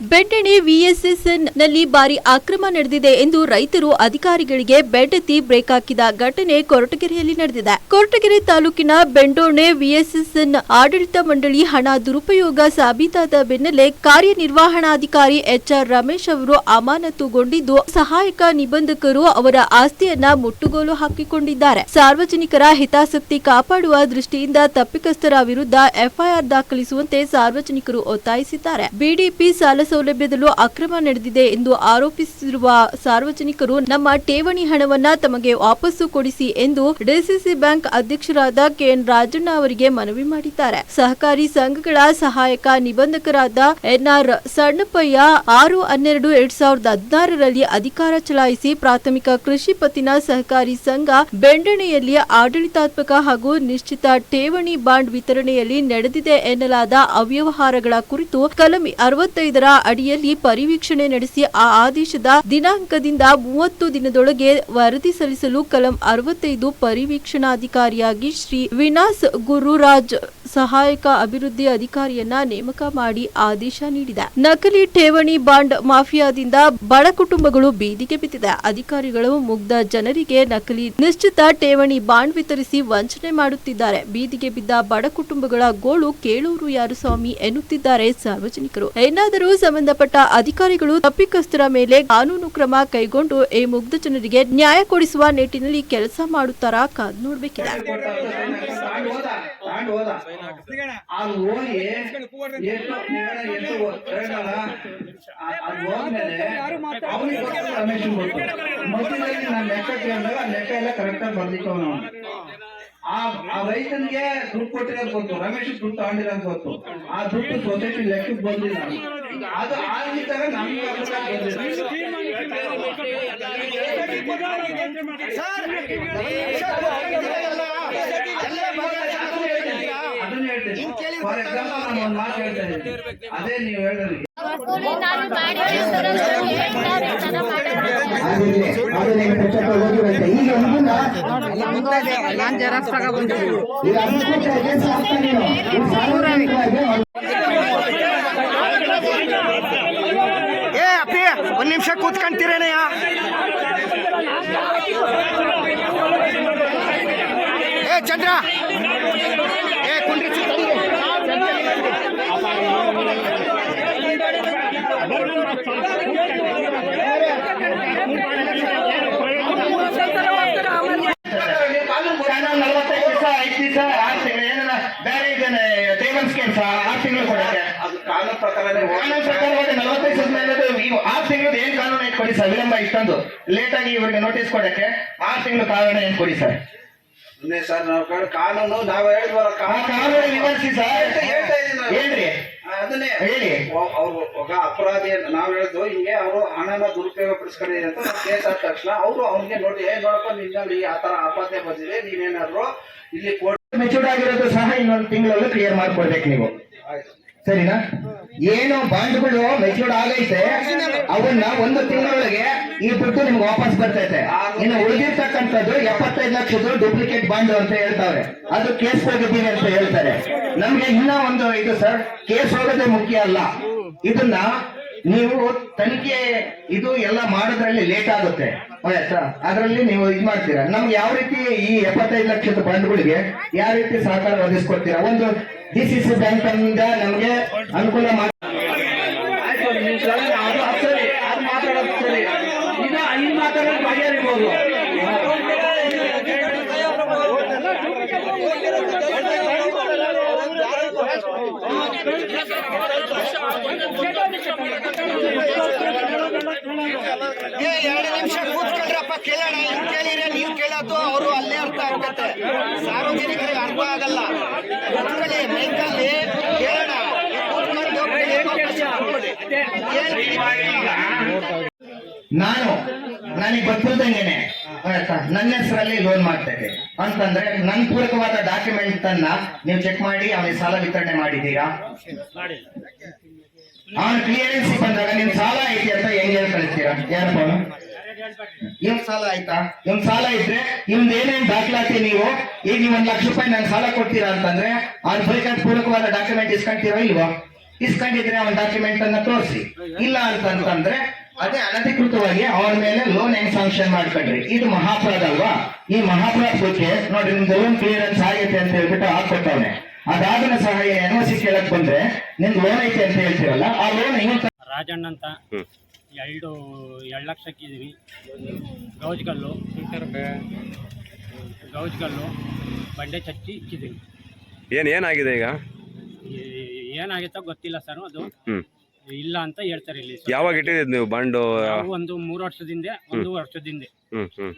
ಬೆಟ್ಟಣೆ ವಿಎಸ್ಎಸ್ಎನ್ನಲ್ಲಿ ಭಾರಿ ಅಕ್ರಮ ನಡೆದಿದೆ ಎಂದು ರೈತರು ಅಧಿಕಾರಿಗಳಿಗೆ ಬೆಡ್ಡೆತ್ತಿ ಬ್ರೇಕ್ ಹಾಕಿದ ಘಟನೆ ಕೊರಟಗೆರೆಯಲ್ಲಿ ನಡೆದಿದೆ. ಕೊರಟಗೆರೆ ತಾಲೂಕಿನ ಬೆಂಡೋಣೆ ವಿಎಸ್ಎಸ್ಎನ್ ಆಡಳಿತ ಮಂಡಳಿ ಹಣ ದುರುಪಯೋಗ ಸಾಬೀತಾದ ಬೆನ್ನಲ್ಲೇ ಕಾರ್ಯನಿರ್ವಹಣಾಧಿಕಾರಿ ಎಚ್ಆರ್ ರಮೇಶ್ ಅವರು ಅಮಾನತುಗೊಂಡಿದ್ದು, ಸಹಾಯಕ ನಿಬಂಧಕರು ಅವರ ಆಸ್ತಿಯನ್ನ ಮುಟ್ಟುಗೋಲು ಹಾಕಿಕೊಂಡಿದ್ದಾರೆ. ಸಾರ್ವಜನಿಕರ ಹಿತಾಸಕ್ತಿ ಕಾಪಾಡುವ ದೃಷ್ಟಿಯಿಂದ ತಪ್ಪಿತಸ್ಥರ ವಿರುದ್ಧ ಎಫ್ಐಆರ್ ದಾಖಲಿಸುವಂತೆ ಸಾರ್ವಜನಿಕರು ಒತ್ತಾಯಿಸಿದ್ದಾರೆ. ಬಿಡಿಪಿ ಸಾಲ ಸೌಲಭ್ಯದಲ್ಲೂ ಅಕ್ರಮ ನಡೆದಿದೆ ಎಂದು ಆರೋಪಿಸಿರುವ ಸಾರ್ವಜನಿಕರು ನಮ್ಮ ಠೇವಣಿ ಹಣವನ್ನ ತಮಗೆ ವಾಪಸ್ಸು ಕೊಡಿಸಿ ಎಂದು ಡಿಸಿಸಿ ಬ್ಯಾಂಕ್ ಅಧ್ಯಕ್ಷರಾದ ಕೆಎನ್ ರಾಜಣ್ಣ ಅವರಿಗೆ ಮನವಿ ಮಾಡಿದ್ದಾರೆ. ಸಹಕಾರಿ ಸಂಘಗಳ ಸಹಾಯಕ ನಿಬಂಧಕರಾದ ಎನ್ಆರ್ ಸಣ್ಣಪ್ಪಯ್ಯ ಆರು ಹನ್ನೆರಡು ಎರಡ್ ಸಾವಿರದ ಹದಿನಾರರಲ್ಲಿ ಅಧಿಕಾರ ಚಲಾಯಿಸಿ ಪ್ರಾಥಮಿಕ ಕೃಷಿ ಪತ್ತಿನ ಸಹಕಾರಿ ಸಂಘ ಬೆಂಡಣೆಯಲ್ಲಿ ಆಡಳಿತಾತ್ಮಕ ಹಾಗೂ ನಿಶ್ಚಿತ ಠೇವಣಿ ಬಾಂಡ್ ವಿತರಣೆಯಲ್ಲಿ ನಡೆದಿದೆ ಎನ್ನಲಾದ ಅವ್ಯವಹಾರಗಳ ಕುರಿತು ಕಲಮಿ ಅರವತ್ತೈದರ ಅಡಿಯಲ್ಲಿ ಪರಿವೀಕ್ಷಣೆ ನಡೆಸಿ ಆ ಆದೇಶದ ದಿನಾಂಕದಿಂದ ಮೂವತ್ತು ದಿನದೊಳಗೆ ವರದಿ ಸಲ್ಲಿಸಲು ಕಲಂ ಅರವತ್ತೈದು ಪರಿವೀಕ್ಷಣಾಧಿಕಾರಿಯಾಗಿ ಶ್ರೀ ವಿನಾಸ್ ಗುರುರಾಜ್ ಸಹಾಯಕ ಅಭಿವೃದ್ಧಿ ಅಧಿಕಾರಿಯನ್ನ ನೇಮಕ ಮಾಡಿ ಆದೇಶ ನೀಡಿದೆ. ನಕಲಿ ಠೇವಣಿ ಬಾಂಡ್ ಮಾಫಿಯಾದಿಂದ ಬಡ ಕುಟುಂಬಗಳು ಬೀದಿಗೆ ಬಿದ್ದಿದೆ. ಅಧಿಕಾರಿಗಳು ಮುಗ್ಧ ಜನರಿಗೆ ನಕಲಿ ನಿಶ್ಚಿತ ಠೇವಣಿ ಬಾಂಡ್ ವಿತರಿಸಿ ವಂಚನೆ ಮಾಡುತ್ತಿದ್ದಾರೆ. ಬೀದಿಗೆ ಬಿದ್ದ ಬಡ ಕುಟುಂಬಗಳ ಗೋಳು ಕೇಳೂರು ಯಾರು ಸ್ವಾಮಿ ಎನ್ನುತ್ತಿದ್ದಾರೆ ಸಾರ್ವಜನಿಕರು. ಏನಾದರೂ ಸಂಬಂಧಪಟ್ಟ ಅಧಿಕಾರಿಗಳು ತಪ್ಪಿತಸ್ಥರ ಮೇಲೆ ಕಾನೂನು ಕ್ರಮ ಕೈಗೊಂಡು ಈ ಮುಗ್ಧ ಜನರಿಗೆ ನ್ಯಾಯ ಕೊಡಿಸುವ ನಿಟ್ಟಿನಲ್ಲಿ ಕೆಲಸ ಮಾಡುತ್ತಾರಾ ಕಾದ್ ನೋಡ್ಬೇಕಿದೆ. ತಾಂಡ್ ಹೋದ ಅದು ಹೋಗಿ ಎಷ್ಟು ಅದು ಹೋದ್ಮೇಲೆ ಅವನಿಗೆ ಗೊತ್ತು ರಮೇಶ್ ಗೊತ್ತು ಮಧ್ಯದಲ್ಲಿ ನಾನು ಲೆಕ್ಕ ಕೇಳಿದಾಗ ಆ ಲೆಕ್ಕ ಎಲ್ಲ ಕರೆಕ್ಟ್ ಆಗಿ ಬರ್ದಿಕ್ಕವ ನಾವು ಆ ಆ ರೈತನಿಗೆ ದುಡ್ಡು ಕೊಟ್ಟಿರೋದು ಗೊತ್ತು ರಮೇಶ್ ದುಡ್ಡು ತಗೊಂಡಿರೋದು ಗೊತ್ತು ಆ ದುಡ್ಡು ಸೊಸೈಟಿ ಲೆಕ್ಕಕ್ಕೆ ಬಂದಿಲ್ಲ ಅದು ಆಗಿದ್ದಾಗ ನಮ್ಗೆ ಬಂದಿಲ್ಲ ಹೇಳ್ತೀನಿ. ಫಾರ್ ಎಕ್ಸಾಂಪಲ್ ನಾನು ಒಂದು ಮಾತು ಹೇಳ್ತಾ ಇದ್ದೀನಿ ಅದೇ ನೀವು ಹೇಳಿದ್ರಿ ನಾನು ಮಾಡಿದ್ರೆ ತರ ಆಗಿರ್ಲಿ ಅದು ನಿಮಗೆ ಪುಸ್ತಕ ಓದಿರಂತೆ ಈಗ ಇದನ್ನ ನಾನ್ ಜೆರಾಕ್ಸ್ ತಗೊಬಂದಿದ್ದೀನಿ ಈಗ ಅದಕ್ಕೆ against ಆಗ್ತಾ ನೀನು ಈ ಸಾರ್ವಜನಿಕವಾಗಿ ಏ ಅಪ್ಪಿ ಒಂದ್ ನಿಮಿಷ ಕೂತ್ಕೊಂತೀರೇನಯ್ಯ ಏ ಚಂದ್ರ ಏ ಕುಂಡ್ರಿ ಚಾನಲ್ ನಲವತ್ತೈದು ದಿವಸ ಐದು ದಿವಸ ಆರು ತಿಂಗಳು ಏನಾರ ಬೇರೆ ಇದನ್ನ ಸ್ಕೇಲ್ಸ್ ಆರು ತಿಂಗಳು ಕೊಡಕ್ಕೆ ಅದು ಕಾನೂನು ಪ್ರಕಾರನೇ ಕಾನೂನು ಪ್ರಕಾರ ಹೋಗಿ ನಲವತ್ತೈದು ಮೇಲೆ ನೀವು ಆರು ತಿಂಗಳು ಏನ್ ಕಾನೂನು ಐತೆ ಕೊಡಿ ಸರ್ ವಿಳಂಬ ಇಷ್ಟೊಂದು. ಲೇಟ್ ಆಗಿ ಇವ್ರಿಗೆ ನೋಟಿಸ್ ಕೊಡಕ್ಕೆ ಆರು ತಿಂಗಳು ಕಾರಣ ಏನ್ ಕೊಡಿ ಸರ್? ಸರ್ ನಾವು ಕಾನೂನು ನಾವು ಹೇಳಿದ್ವಲ್ಲ ಕಾನೂನು ವಿವರಿಸಿ ಸರ್. ಹೇಳ್ರಿ. ಅದನ್ನೇ. ಹೇಳಿ. ಅವ್ರು ಒಬ್ಬ ಅಪರಾಧಿ ಅಂತ ನಾವ್ ಹೇಳಿದ್ವು ಹಿಂಗೆ ಅವರು ಹಣನ ದುರುಪಯೋಗ ಪಡಿಸ್ಕೊಂಡಿದೆ ಅಂತ ಕೇಸ್ ಆದ ತಕ್ಷಣ ಅವರು ಅವ್ರಿಗೆ ನೋಡಿ ಏ ನೋಡಪ್ಪ ನಿನ್ನಲ್ಲಿ ಆ ತರ ಆಪಾದನೆ ಬಂದಿದೆ ನೀವೇನಾದ್ರು ಇಲ್ಲಿ ಕೋರ್ಟ್ ಮೆಚೂರ್ಡ್ ಆಗಿರೋದು ಸಹ ಇನ್ನೊಂದು ತಿಂಗಳಲ್ಲೂ ಕ್ಲಿಯರ್ ಮಾಡ್ಕೊಳ್ಬೇಕು ನೀವು. ಸರಿನಾ? ಏನು ಬಾಂಡ್ಗಳು ಮೆಚೂರ್ಡ್ ಆಗೈತೆ, ಅವನ್ನ ಒಂದು ತಿಂಗಳೊಳಗೆ ಈ ದುಡ್ಡು ನಿಮ್ಗೆ ವಾಪಸ್ ಬರ್ತೈತೆ. ಇನ್ನು ಉಳಿದಿರ್ತಕ್ಕಂಥದ್ದು ಎಪ್ಪತ್ತೈದು ಲಕ್ಷದ್ದು ಡೂಪ್ಲಿಕೇಟ್ ಬಾಂಡ್ ಅಂತ ಹೇಳ್ತಾವ್ರೆ. ಅದು ಕೇಸ್ ಹೋಗಿದ್ದೀವಿ ಅಂತ ಹೇಳ್ತಾರೆ. ನಮ್ಗೆ ಇನ್ನ ಒಂದು ಇದು ಸರ್ ಕೇಸ್ ಹೋಗೋದೇ ಮುಖ್ಯ ಅಲ್ಲ. ಇದನ್ನ ನೀವು ತನಿಖೆ ಇದು ಎಲ್ಲ ಮಾಡೋದ್ರಲ್ಲಿ ಲೇಟ್ ಆಗುತ್ತೆ. ಅದರಲ್ಲಿ ನೀವು ಇದು ಮಾಡ್ತೀರಾ. ನಮ್ಗೆ ಯಾವ ರೀತಿ ಈ ಎಪ್ಪತ್ತೈದು ಲಕ್ಷದ ಬಂಡ್ಗಳಿಗೆ ಯಾವ ರೀತಿ ಸಹಕಾರ ಒದಗಿಸ್ಕೊಡ್ತೀರಾ? ಒಂದು ಡಿಸಿಸಿ ಬ್ಯಾಂಕ್ ನಮ್ಗೆ ಅನುಕೂಲ ಮಾಡಿ ಆಯ್ತು ಒಂದ್ ನಿಮಿಷ ಅದು ಅದು ಸರಿ ಅದು ಮಾತಾಡೋದು ಸರಿ ಈಗ ಇಲ್ಲಿ ಮಾತಾಡೋದು ಬಗೆಹರಿಬೋದು ಏ ಎರಡು ನಿಮಿಷ ಕೂತ್ಕೊಂಡ್ರಪ್ಪ, ಕೇಳೋಣ. ಇವ್ ಕೇಳಿರ ನೀವು ಕೇಳೋದು, ಅವರು ಅಲ್ಲೇ ಅರ್ಥ ಆಗುತ್ತೆ. ಸಾರ್ವಜನಿಕರಿಗೆ ಅರ್ಥ ಆಗಲ್ಲ. ಕೂತ್ಕೊಳ್ಳಿ. ಮೈಕಲ್ಲಿ ಕೇಳೋಣ. ನಾನು, ನನಗೆ ಗೊತ್ತಿಲ್ದಂಗೆನೆ. ನನ್ನ ಹೆಸರಲ್ಲಿ ಲೋನ್ ಮಾಡ್ತಾ ಇದೆ ಅಂತಂದ್ರೆ ನನ್ ಪೂರಕವಾದ ಡಾಕ್ಯುಮೆಂಟ್ ಅನ್ನ ನೀವು ಚೆಕ್ ಮಾಡಿ ಅವನಿಗೆ ಸಾಲ ವಿತರಣೆ ಮಾಡಿದ್ದೀರಾ? ಅವನ ಕ್ಲಿಯರೆನ್ಸ್ ಬಂದಾಗ ನಿಮ್ ಸಾಲ ಐತಿ ಅಂತ ಹೆಂಗ್ ಕಳಿಸ್ತೀರಾ ಯಾರಪ್ಪ ಇವ್ನ್ ಸಾಲ ಆಯ್ತಾ? ನಿಮ್ ಸಾಲ ಇದ್ರೆ ಇವ್ನ್ ಏನೇನ್ ದಾಖಲಾತಿ ನೀವು? ಈಗ ನೀವ್ ಒಂದ್ ಲಕ್ಷ ರೂಪಾಯಿ ನಾನು ಸಾಲ ಕೊಡ್ತೀರಾ ಅಂತಂದ್ರೆ ಅವ್ನ ಬೇಕಾದ ಪೂರಕವಾದ ಡಾಕ್ಯುಮೆಂಟ್ ಇಸ್ಕೊಂತೀರೋ ಇಲ್ವಾ? ಇಸ್ಕೊಂಡಿದ್ರೆ ಅವನ ಡಾಕ್ಯುಮೆಂಟ್ ಅನ್ನ ತೋರಿಸಿ. ಇಲ್ಲ ಅಂತಂತಂದ್ರೆ ಅದೇ ಅನಧಿಕೃತವಾಗಿ ಅವರ ಮೇಲೆ ಲೋನ್ ಹೆಂಗ್ ಸಾಂಕ್ಷನ್ ಮಾಡ್ಕೊಂಡ್ರಿ ಇದು ಮಹಾಪರಾಧ ಅಲ್ವಾ? ಈ ಮಹಾಪರಾಧ ಬಗ್ಗೆ ನೋಡಿ ನಿಮ್ದು ಲೋನ್ ಕ್ಲಿಯರೆನ್ಸ್ ಆಗೈತೆ ಅಂತ ಹೇಳ್ಬಿಟ್ಟು ಹಾಕೊಟ್ಟವನೆ ಅದಾದನ ಸಹ ಎನ್ ಒ ಸಿ ಕೇಳಕ್ ಬಂದ್ರೆ ನಿಮ್ದು ಲೋನ್ ಐತೆ ಅಂತ ಹೇಳ್ತೀರಲ್ಲ ಆ ಲೋನ್ ಹೆಂಗ್ ರಾಜಣ್ಣ ಅಂತ ಎರಡು ಎರಡು ಲಕ್ಷಕ್ಕಿದೀವಿ ಗೌಜ್ಗಲ್ಲು ಗೌಜ್ಗಲ್ಲು ಬಂಡೆ ಚಚ್ಚಿ ಇಕ್ಕಿದ್ದೀವಿ. ಏನ್ ಏನಾಗಿದೆ ಈಗ? ಏನಾಗಿತ್ತೋ ಗೊತ್ತಿಲ್ಲ ಸರ್ ಅದು. ಹ್ಮ್. ಇಲ್ಲ ಅಂತ ಹೇಳ್ತಾರೆ ಇಲ್ಲಿ. ಸರ್. ಯಾವಾಗ ಇಟ್ಟಿದ್ದೀರಿ ನೀವು ಬಾಂಡು? ನಾವು ಒಂದು ಮೂರು ವರ್ಷದಿಂದ ಒಂದು ವರ್ಷದಿಂದ. ಹ್ಮ್ ಹ್ಮ್.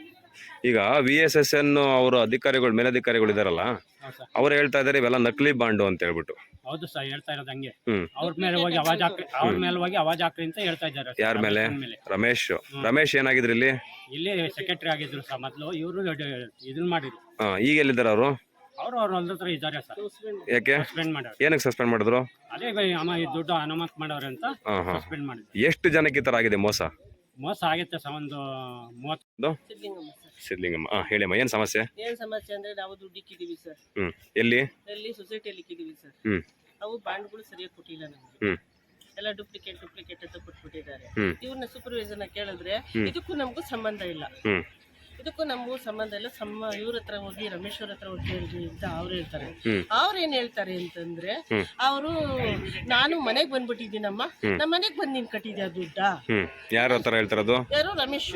ಈಗ ವಿ ಎಸ್ ಎಸ್ ಎನ್ ಅವರು ಅಧಿಕಾರಿಗಳು ಮೇಲಧಿಕಾರಿಗಳು ಇದಾರಲ್ಲ ಸರ್. ಅವ್ರು ಹೇಳ್ತಾ ಇದಾರೆ ಇವೆಲ್ಲ ನಕಲಿ ಬಾಂಡು ಅಂತ ಹೇಳ್ಬಿಟ್ಟು. ಹೌದು ಸರ್ ಹೇಳ್ತಾ ಇರೋದು ಹಂಗೆ. ಹ್ಮ್. ಅವ್ರ ಮೇಲೆ ಹೋಗಿ ಅವಾಜ್ ಹಾಕ್ರಿ ಅವ್ರ ಮೇಲೆ ಹೋಗಿ ಅವಾಜ್ ಹಾಕ್ರಿ ಅಂತ ಹೇಳ್ತಾ ಇದ್ದಾರೆ. ಯಾರ ಮೇಲೆ? ಮೇಲೆ. ರಮೇಶ್. ರಮೇಶ್ ಏನಾಗಿದ್ರಿ ಇಲ್ಲಿ? ಇಲ್ಲಿ ಸೆಕ್ರೆಟರಿ ಆಗಿದ್ರು ಸರ್ ಮೊದಲು ಇವರು ಇದನ್ನ ಮಾಡಿದ್ರು. ಹಾ ಈಗ ಎಲ್ಲಿದ್ದಾರೆ ಅವರು? ಅವರು ಅವ್ರ ಹೊಲ್ದ ಹತ್ರ ಇದ್ದಾರೆ ಸರ್. ಯಾಕೆ? ಸಸ್ಪೆಂಡ್ ಮಾಡ್ಯಾರ ಏನಕ್ಕೆ ಸಸ್ಪೆಂಡ್ ಮಾಡಿದ್ರು? ಅದೇ ಬೈ ಅಮ್ಮ ಈ ದುಡ್ಡು ಅನುಮತಿ ಮಾಡವ್ರೆ ಅಂತ ಹಾ ಹಾ. ಸಸ್ಪೆಂಡ್ ಮಾಡಿದ್ರು. ಎಷ್ಟು ಜನಕ್ಕೆ ಈ ತರ ಆಗಿದೆ ಮೋಸ? ಮೋಸ ಆಗೈತೆ ಸರ್ ಒಂದು ಮೂವತ್ತು ಇದು? ಸಿದ್ಲಿಂಗಮ್ಮ ಸರ್. ಸಿದ್ಲಿಂಗಮ್ಮ. ಹಾ ಹೇಳಿಮ್ಮ ಏನ್ ಸಮಸ್ಯೆ? ಏನ್ ಸಮಸ್ಯೆ ಅಂದ್ರೆ ನಾವು ದುಡ್ಡು ಇಕ್ಕಿದೀವಿ ಸರ್. ಹ್ಮ್. ಎಲ್ಲಿ? ಅಲ್ಲಿ ಸೊಸೈಟಿಯಲ್ಲಿ ಇಕ್ಕಿದೀವಿ ಸರ್. ಹ್ಮ್. ಅವು ಬಾಂಡ್ಗಳು ಸರಿಯಾಗಿ ಕೊಟ್ಟಿಲ್ಲ ನಮ್ಗೆ. ಹ್ಮ್. ಎಲ್ಲ ಡೂಪ್ಲಿಕೇಟ್ ಡೂಪ್ಲಿಕೇಟ್ ಅಂತ ಕೊಟ್ಬಿಟ್ಟಿದ್ದಾರೆ. ಹ್ಮ್. ಇವ್ರನ್ನ ಸೂಪರ್ವೈಸರ್ನ ಕೇಳಿದ್ರೆ ಇದಕ್ಕೂ ನಮಗೂ ಸಂಬಂಧ ಇಲ್ಲ. ಹ್ಮ್. ಇದಕ್ಕೂ ನಮಗೂ ಸಂಬಂಧ ಇಲ್ಲ. ಸಮ ಇವ್ರ ಹತ್ರ ಹೋಗಿ ರಮೇಶ್ ಅವ್ರ ಹತ್ರ ಹೋಗಿ ಕೇಳಿದ್ವಿ ಅಂತ ಅವ್ರು ಹೇಳ್ತಾರೆ. ಅವ್ರು ಏನ್ ಹೇಳ್ತಾರೆ ಅಂತಂದ್ರೆ. ಅವರು ನಾನು ಮನೆಗ್ ಬಂದ್ಬಿಟ್ಟಿದ್ದೀನಮ್ಮ. ನಮ್ಮ ಮನೆಗ್ ಬಂದ್ ನೀನ್ ಕಟ್ಟಿದ್ಯಾ ದುಡ್ಡ? ಯಾರ ಹತ್ರ ಹೇಳ್ತಾರದು ಯಾರು ರಮೇಶ್.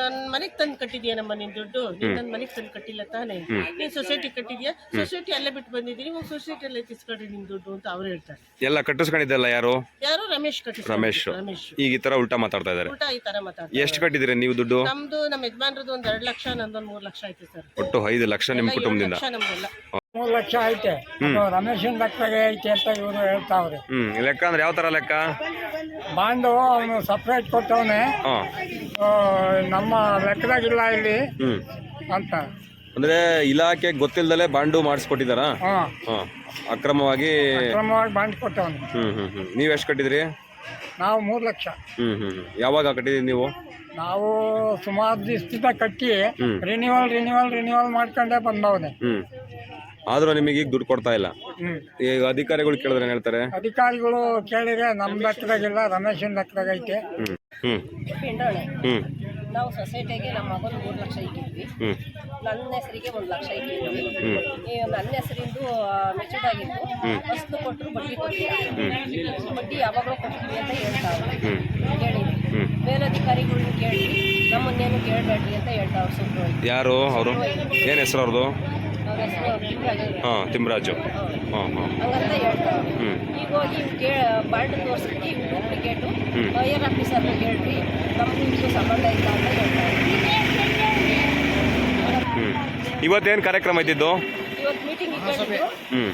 ನನ್ ಮನೆಗ್ ತಂದ್ ಕಟ್ಟಿದ್ಯಾನಮ್ಮ ನಿನ್ ದುಡ್ಡು? ನೀನ್ ನನ್ ಮನೆಗ್ ತಂದ್ ಕಟ್ಟಿಲ್ಲ ತಾನೇ? ನೀನ್ ಸೊಸೈಟಿ ಕಟ್ಟಿದ್ಯಾ? ಸೊಸೈಟಿ ಅಲ್ಲೇ ಬಿಟ್ಟು ಬಂದಿದ್ದೀನಿ. ಇವಾಗ ಸೊಸೈಟಿ ಅಲ್ಲೇ ತಿಸ್ಕೊಂಡ್ರಿ ನಿನ್ ದುಡ್ಡು ಅಂತ ಅವ್ರು ಹೇಳ್ತಾರೆ. ಎಲ್ಲ ಕಟ್ಟಿಸ್ಕೊಂಡಿದ್ದಲ್ಲ ಯಾರು? ಯಾರು ರಮೇಶ್ ಕಟ್ಟಿಸ್ ರಮೇಶ್. ರಮೇಶ್. ಈಗ ಈ ತರ ಉಲ್ಟಾ ಮಾತಾಡ್ತಾ ಇದಾರೆ ಉಲ್ಟಾ ಈ ತರ ಮಾತಾಡ್ತಾರೆ ಎಷ್ಟು ಕಟ್ಟಿದಿರಿ ನೀವು ದುಡ್ಡು? ನಮ್ದು ನಮ್ಮ ಯಜಮಾನ್ರದ್ದು ಒಂದ್ ಎರಡ್ ಲಕ್ಷ ನಂದೊಂದು ಮೂರ್ ಲಕ್ಷ ಆಯ್ತು ಸರ್. ಒಟ್ಟು ಐದು ಲಕ್ಷ ನಿಮ್ಮ ಕುಟುಂಬದಿಂದ? ಲಕ್ಷ ನಮ್ದೆಲ್ಲ. ಮೂರು ಲಕ್ಷ ಐತೆ. ಅದು ರಮೇಶನ್ ಲೆಕ್ಕಗೆ ಐತೆ ಅಂತ ಇವರು ಹೇಳ್ತಾವ್ರೆ. ಹ್ಮ್ ಲೆಕ್ಕ ಅಂದ್ರೆ ಯಾವ ತರ ಲೆಕ್ಕ? ಬಾಂಡು ಅವನು ಸಪ್ರೇಟ್ ಕೊಟ್ಟವನೆ. ಹಾ. ನಮ್ಮ ಲೆಕ್ಕದಾಗಿಲ್ಲ ಇಲ್ಲಿ ಹ್ಮ್. ಅಂತ. ಅಂದ್ರೆ ಇಲಾಖೆ ಗೊತ್ತಿಲ್ಲದೆ ಬಾಂಡು ಮಾಡಿಸ್ಕೊಟ್ಟಿದಾರಾ ಹಾ. ಹಾ. ಅಕ್ರಮವಾಗಿ ಕ್ರಮವಾಗಿ ಬಾಂಡ್ ಕೊಟ್ಟವನು. ಹ್ಮ್ ಹ್ಮ್ ಹ್ಮ್. ನೀವ್ ಎಷ್ಟು ಕಟ್ಟಿದ್ರಿ? ನಾವು ಮೂರು ಲಕ್ಷ. ಹ್ಮ್ ಯಾವಾಗ ಕಟ್ಟಿದ್ರಿ ನೀವು? ನಾವು ಸುಮಾರು ದಿವಸದಿಂದ ಕಟ್ಟಿ. ರಿನ್ಯೂವಲ್ ರಿನ್ಯೂವಲ್ ರಿನ್ಯೂವಲ್ ಮಾಡ್ಕೊಂಡೇ ಬಂದವನೆ. ಹ್ಮ್. ಆದ್ರೂ ನಿಮಗೆ ಈಗ ದುಡ್ಡು ಕೊಡ್ತಾ ಇಲ್ಲ. ಹ್ಮ್. ಈಗ ಅಧಿಕಾರಿಗಳು ಕೇಳಿದ್ರೆ ಏನ್ ಹೇಳ್ತಾರೆ? ಅಧಿಕಾರಿಗಳು ಕೇಳಿದ್ರೆ ನಮ್ಮ ಲೆಕ್ಕದಾಗಿಲ್ಲ ರಮೇಶನ್ ಲೆಕ್ಕದಾಗ ಐತೆ. ಹ್ಮ್ ಹ್ಮ್. ಹ್ಮ್. ನಾವು ಸೊಸೈಟಿಗೆ ನಮ್ಮ ಮಗನ ಮೂರು ಲಕ್ಷ ಇಟ್ಟಿದ್ವಿ. ಹ್ಮ್. ನನ್ನ ಹೆಸರಿಗೆ ಒಂದು ಲಕ್ಷ ಇದೆ ಹ್ಮ್. ಈ ನನ್ನ ಹೆಸರಿಂದು ಮೆಚೂರ್ಡ್ ಆಗಿತ್ತು ಫಸ್ಟ್ ಕೊಟ್ಟರು ಬಡ್ಡಿ ಕೊಟ್ಟಿಲ್ಲ ಬಡ್ಡಿ ಯಾವಾಗಲೂ ಕೊಡ್ತೀವಿ ಅಂತ ಹೇಳ್ತಾ ಹ್ಮ್. ಕೇಳಿದ್ವಿ ಹ್ಮ್. ಮೇಲಧಿಕಾರಿಗಳನ್ನ ಕೇಳಿ ನಮ್ಮನ್ನೇನು ಕೇಳಬೇಡ್ರಿ ಅಂತ ಹೇಳ್ತಾವ್ರೆ ಸುಮ್ಮನೆ ಯಾರು ಅವರು? ಏನು ಹೆಸರು ಅವ್ರದ್ದು? ಅವ್ರ ಹೆಸರು ತಿಂಗಳಾಗಿದ್ರು ಹಾ ತಿಮ್ರಾಜು. ಹಾ ಹಾ ಹಂಗಂತ ಹೇಳ್ತಾವ್ರೆ. ಈಗ ಹೋಗಿ ಕೇ ಬಾಂಡ್ ತೋರಿಸ್ಬಿಟ್ಟು ಇವ್ ಡೂಪ್ಲಿಕೇಟು ಹ್ಮ್. ಸರ್ ಆಫೀಸರ್ನ ಹೇಳ್ರಿ ನಮ್ಗೆ ಇದಕ್ಕೂ ಸಂಬಂಧ ಇಲ್ಲ ಅಂತ ಹೇಳ್ತಾರೆ ಹ್ಮ್ ಇವತ್ತೇನ್ ಕಾರ್ಯಕ್ರಮ ಇದ್ದಿದ್ದು? ಇವತ್ತು ಮೀಟಿಂಗ್ ಇಟ್ಕೊಂಡಿದ್ರು.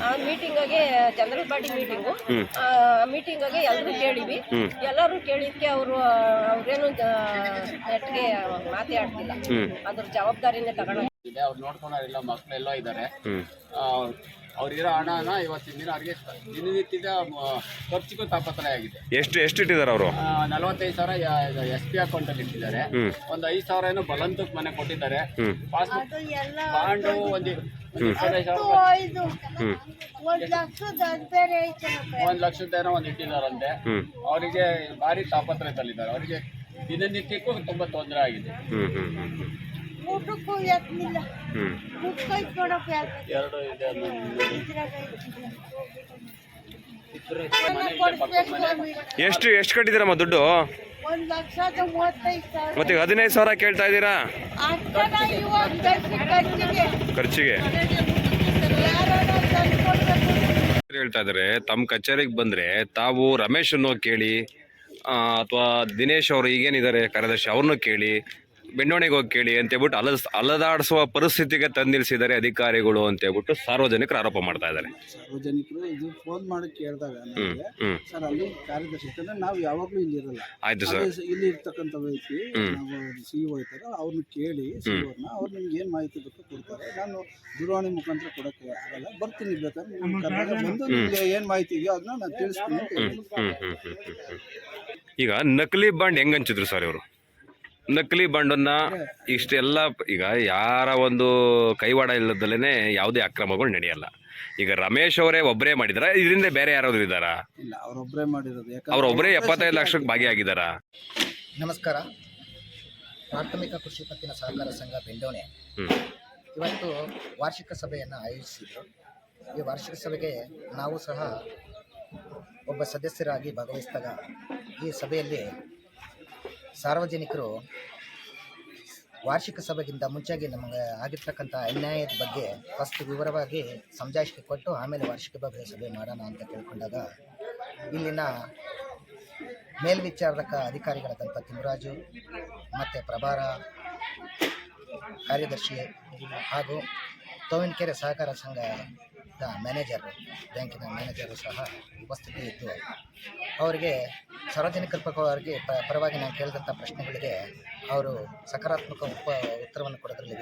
ಆ ಮೀಟಿಂಗ್ಗೆ ಜನರಲ್ ಬಾಡಿ ಮೀಟಿಂಗು ಆ ಆ ಮೀಟಿಂಗಾಗೆ ಎಲ್ಲರೂ ಕೇಳಿವಿ. ಎಲ್ಲರೂ ಕೇಳಿದ್ಕೆ ಅವರು ಅವ್ರೇನು ನೆಟ್ಗೆ ಮಾತಿ ಆಡ್ತಿಲ್ಲ ಅದ್ರ ಜವಾಬ್ದಾರಿನೇ ತಗೊಂಡ ಇದೆ ಅವ್ರು ನೋಡ್ಕೊಳೋರಿಲ್ಲ ಮಕ್ಕಳೆಲ್ಲ ಇದ್ದಾರೆ ಅವ್ರಿರೋ ಹಣನ ಇವತ್ತಿನ ದಿನ ಅವ್ರಿಗೆ ದಿನನಿತ್ಯದ ಖರ್ಚಿಗೂ ತಾಪತ್ರಯ ಆಗಿದೆ. ಎಷ್ಟು ಎಷ್ಟು ಇಟ್ಟಿದ್ದಾರೆ ಅವರು? ನಲವತ್ತೈದು ಸಾವಿರ ಎಸ್ ಪಿ ಅಕೌಂಟಲ್ಲಿ ಇಟ್ಟಿದ್ದಾರೆ. ಹ್ಮ್. ಒಂದು ಐದು ಸಾವಿರ ಏನೋ ಬಲಂತಕ್ಕೆ ಮನೆ ಕೊಟ್ಟಿದ್ದಾರೆ. ಪಾಸ್ಬುಕ್ ಬಾಂಡು ಒಂದು ಒಂದು ಲಕ್ಷದ ಸಾವಿರ ಒಂದ್ ಲಕ್ಷದ್ದೇನೋ ಹ್ಮ್. ಅವರಿಗೆ ಭಾರಿ ತಾಪತ್ರಯದಲ್ಲಿದ್ದಾರೆ. ಅವರಿಗೆ ದಿನನಿತ್ಯಕ್ಕೂ ತುಂಬಾ ತೊಂದರೆ ಆಗಿದೆ. ಹ್ಮ್ ಹ್ಮ್ ಹ್ಮ್ ಹ್ಮ್. ಊಟಕ್ಕೂ ಯಾಕಿಲ್ಲ ಹ್ಮ್. ಮುಕ್ಕೈತ್ ನೋಡಪ್ಪ ಎರಡು ಇದೆ ಎಷ್ಟು ಎಷ್ಟು ಕಟ್ಟಿದ್ದೀರಮ್ಮ ದುಡ್ಡು? ಒಂದ್ ಲಕ್ಷದ ಮೂವತ್ತೈದು ಸಾವಿರ. ಮತ್ತೆ ಈಗ ಹದಿನೈದು ಸಾವಿರ ಕೇಳ್ತಾ ಇದ್ದೀರಾ? ಅಷ್ಟನ ಇವಾಗ ಬೆಳ್ಸಿ ಖರ್ಚಿಗೆ. ಖರ್ಚಿಗೆ ಯಾರನ್ನ ಹೇಳ್ತಾ ಇದಾರೆ ತಮ್ಮ ಕಚೇರಿಗೆ ಬಂದ್ರೆ ತಾವು ರಮೇಶ್ ಅನ್ನೋ ಕೇಳಿ ಅಥವಾ ದಿನೇಶ್ ಅವರು ಈಗೇನಿದ್ದಾರೆ ಕಾರ್ಯದರ್ಶಿ ಅವ್ರನ್ನೂ ಕೇಳಿ ಬೆಣ್ಣೋಣಿಗೆ ಹೋಗಿ ಕೇಳಿ ಅಂತ ಹೇಳ್ಬಿಟ್ಟು ಅಲಸ್ ಅಲದಾಡಿಸುವ ಪರಿಸ್ಥಿತಿಗೆ ತಂದಿಲ್ಸಿದ್ದಾರೆ ಅಧಿಕಾರಿಗಳು ಅಂತ ಹೇಳ್ಬಿಟ್ಟು ಸಾರ್ವಜನಿಕರು ಆರೋಪ ಮಾಡ್ತಾ ಇದ್ದಾರೆ. ಸಾರ್ವಜನಿಕರು ಇದು ಫೋನ್ ಮಾಡಿ ಕೇಳಿದಾಗ ಹ್ಮ್ ಸರ್ ಅಲ್ಲಿ ಕಾರ್ಯದರ್ಶಿ ಇರ್ತಾರೆ ನಾವು ಯಾವಾಗಲೂ ಇಲ್ಲಿ ಇರಲ್ಲ. ಆಯ್ತು ಸರ್. ಅದೇ ಇಲ್ಲಿ ಇರ್ತಕ್ಕಂಥ ವ್ಯಕ್ತಿ ನಾವು ಸಿ ಇ ಇರ್ತಾರೆ ಅವ್ರನ್ನ ಕೇಳಿ ಸಿ ಅವ್ರನ್ನ ಅವ್ರು ನಿಮ್ಗೆ ಏನು ಮಾಹಿತಿ ಬೇಕು ಕೊಡ್ತಾರೆ. ನಾನು ದೂರವಾಣಿ ಮುಖಾಂತರ ಕೊಡಕ್ಕೆ ಆಗಲ್ಲ ಬರ್ತೀನಿ ಬೇಕಾದ್ರೆ ನಿಮ್ಮ ಕರ್ನಾಟಕ ಬಂದು ನಿಮಗೆ ಏನು ಮಾಹಿತಿ ಇದೆಯೋ ಅದನ್ನ ನಾನು ತಿಳಿಸ್ತೀನಿ ಅಂತ ಹೇಳಿದ್ದೀನಿ ಹ್ಮ್ ಹ್ಮ್ ಹ್ಮ್ ಹ್ಮ್ ಹ್ಮ್. ಈಗ ನಕಲಿ ಬಾಂಡ್ ಹೆಂಗ್ ಹಂಚಿದ್ರು ಸರ್ ಇವರು? ನಕಲಿ ಬಂಡನ್ನ ಇಷ್ಟೆಲ್ಲ ಈಗ ಯಾರ ಒಂದು ಕೈವಾಡ ಇಲ್ಲದಲ್ಲೇ ಯಾವುದೇ ಅಕ್ರಮಗಳು ನಡೆಯಲ್ಲ. ಈಗ ರಮೇಶ್ ಅವರೇ ಒಬ್ಬರೇ ಮಾಡಿದಾರ? ಇದರಿಂದ ಬೇರೆ ಯಾರಾದ್ರೂ ಇದ್ದಾರಾ? ಇಲ್ಲ ಅವರೊಬ್ಬರೇ ಮಾಡಿರೋದು. ಎಪ್ಪತ್ತೈದು ಲಕ್ಷಕ್ಕೆ ಭಾಗಿಯಾಗಿದ್ದಾರಾ? ನಮಸ್ಕಾರ. ಪ್ರಾಥಮಿಕ ಕೃಷಿ ಪತ್ತಿನ ಸಹಕಾರ ಸಂಘ ಬೆಂಡೋಣೆ. ಇವತ್ತು ವಾರ್ಷಿಕ ಸಭೆಯನ್ನು ಆಯೋಜಿಸಿದ್ರು. ಈ ವಾರ್ಷಿಕ ಸಭೆಗೆ ನಾವು ಸಹ ಒಬ್ಬ ಸದಸ್ಯರಾಗಿ ಭಾಗವಹಿಸಿದಾಗ ಈ ಸಭೆಯಲ್ಲಿ ಸಾರ್ವಜನಿಕರು ವಾರ್ಷಿಕ ಸಭೆಗಿಂತ ಮುಂಚೆಗೆ ನಮಗೆ ಆಗಿರ್ತಕ್ಕಂಥ ಅನ್ಯಾಯದ ಬಗ್ಗೆ ಫಸ್ಟ್ ವಿವರವಾಗಿ ಸಮಜಾಯಿಷಿಕೆ ಕೊಟ್ಟು ಆಮೇಲೆ ವಾರ್ಷಿಕ ಬಗ್ಗೆ ಸಭೆ ಮಾಡೋಣ ಅಂತ ಕೇಳ್ಕೊಂಡಾಗ ಇಲ್ಲಿನ ಮೇಲ್ವಿಚಾರಕ ಅಧಿಕಾರಿಗಳಾದಂಥ ತಿಮ್ಮರಾಜು ಮತ್ತು ಪ್ರಭಾರ ಕಾರ್ಯದರ್ಶಿ ಹಾಗೂ ತೋವಿನಕೆರೆ ಸಹಕಾರ ಸಂಘದ ಮ್ಯಾನೇಜರ್ ಬ್ಯಾಂಕಿನ ಮ್ಯಾನೇಜರು ಸಹ ಉಪಸ್ಥಿತಿ ಇದ್ದು ಅವರಿಗೆ ಸಾರ್ವಜನಿಕರ ಪರವಾಗಿ ಪರವಾಗಿ ನಾನು ಕೇಳಿದಂಥ ಪ್ರಶ್ನೆಗಳಿಗೆ ಅವರು ಸಕಾರಾತ್ಮಕ ಉಪ, ಉತ್ತರವನ್ನು ಕೊಡೋದ್ರಲ್ಲಿ